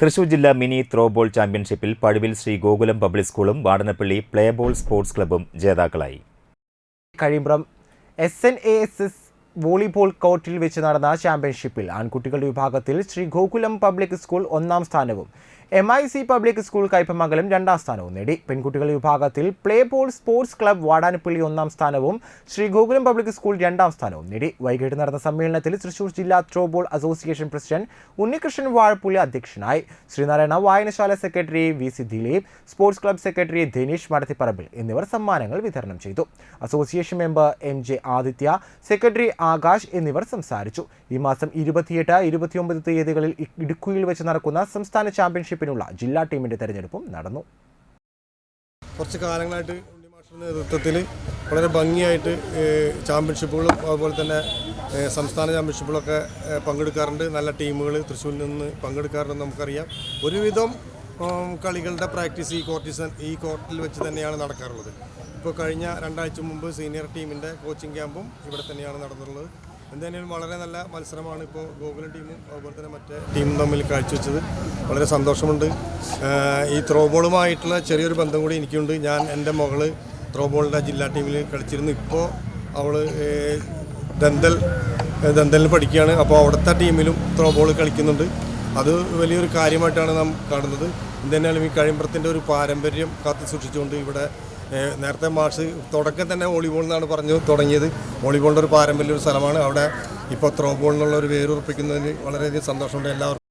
തൃശൂർ ജില്ലാ mini throwball ചാമ്പ്യൻഷിപ്പിൽ Pazhuvil Shri Gokulam public സ്കൂളും വാടനപ്പള്ളി പ്ലേബോൾ സ്പോർട്സ് ക്ലബ്ബും ജേതാക്കളായി. Kazhimbram S N A S S volleyball കോർട്ടിൽ വെച്ച് നടന്ന ചാമ്പ്യൻഷിപ്പിൽ ആൺകുട്ടികളുടെ വിഭാഗത്തിൽ ശ്രീ ഗോകുലം പബ്ലിക് സ്കൂൾ ഒന്നാം സ്ഥാനവും M I C public school Kaipamangalam രണ്ടാം സ്ഥാനവും നേടി. പെൺകുട്ടികളുടെ വിഭാഗത്തിൽ play ball sports club Vadanappally ഒന്നാം സ്ഥാനവും ശ്രീ ഗോകുലം പബ്ലിക് സ്കൂൾ രണ്ടാം സ്ഥാനവും നേടി. വൈകിട്ട് നടന്ന സമ്മേളനത്തിൽ തൃശൂർ ജില്ലാ throwball association president Unnikrishnan Vazhappully അധ്യക്ഷനായി. ശ്രീനാരായണ വായനശാല secretary V C Dileep sports club secretary Dhaneesh Madathiparambil എന്നിവർ സമ്മാനങ്ങൾ വിതരണം ചെയ്തു. Association member M J Adithya secretary Akash എന്നിവർ സംസാരിച്ചു. ഈ മാസം ഇരുപത്തിയെട്ട് ഇരുപത്തിയൊമ്പത് തീയതികളിൽ ഇടുക്കിയിൽ വെച്ച് നടക്കുന്ന സംസ്ഥാന ചാമ്പ്യൻഷിപ്പിനുള്ള ജില്ലാ ടീമിന്റെ തെരഞ്ഞെടുപ്പും നടന്നു. കുറച്ച് കാലങ്ങളായിട്ട് ഉണ്ണി മാഷിന്റെ നേതൃത്വത്തിൽ വളരെ ഭംഗിയായിട്ട് ചാമ്പ്യൻഷിപ്പുകളും അതുപോലെ തന്നെ സംസ്ഥാന ചാമ്പ്യൻഷിപ്പുകളൊക്കെ പങ്കെടുക്കാറുണ്ട്. നല്ല ടീമുകൾ തൃശ്ശൂരിൽ നിന്ന് പങ്കെടുക്കാറുണ്ട് നമുക്കറിയാം. ഒരുവിധം കളികളുടെ പ്രാക്ടീസ് ഈ കോർട്ടിസൺ ഈ കോർട്ടിൽ വെച്ച് തന്നെയാണ് നടക്കാറുള്ളത്. ഇപ്പോൾ കഴിഞ്ഞ രണ്ടാഴ്ച മുമ്പ് സീനിയർ ടീമിന്റെ കോച്ചിങ് ക്യാമ്പും ഇവിടെ തന്നെയാണ് നടന്നിട്ടുള്ളത്. എന്തായാലും വളരെ നല്ല മത്സരമാണ് ഇപ്പോൾ ഗോകുലം ടീമും അതുപോലെ തന്നെ മറ്റേ ടീമും തമ്മിൽ കാഴ്ചവെച്ചത്. വളരെ സന്തോഷമുണ്ട്. ഈ ത്രോ ബോളുമായിട്ടുള്ള ചെറിയൊരു ബന്ധം കൂടി എനിക്കുണ്ട്. ഞാൻ എന്റെ മകൾ ത്രോ ബോളിന്റെ ജില്ലാ ടീമിൽ കളിച്ചിരുന്നു. ഇപ്പോൾ അവൾ ദന്തൽ ദന്തലിൽ പഠിക്കുകയാണ്. അപ്പോൾ അവിടുത്തെ ടീമിലും ത്രോ ബോൾ കളിക്കുന്നുണ്ട്. അത് വലിയൊരു കാര്യമായിട്ടാണ് നാം കാണുന്നത്. എന്തായാലും ഈ കഴിമ്പ്രത്തിന്റെ ഒരു പാരമ്പര്യം കാത്തു സൂക്ഷിച്ചുകൊണ്ട് ഇവിടെ നേരത്തെ മാഷ് തുടക്കം തന്നെ വോളിബോൾ എന്നാണ് പറഞ്ഞു തുടങ്ങിയത്. വോളിബോളിന്റെ ഒരു പാരമ്പര്യ ഒരു സ്ഥലമാണ്. അവിടെ ഇപ്പോൾ ത്രോ ബോളിനുള്ള ഒരു വേരുറപ്പിക്കുന്നതിന് വളരെയധികം സന്തോഷമുണ്ട്. എല്ലാവർക്കും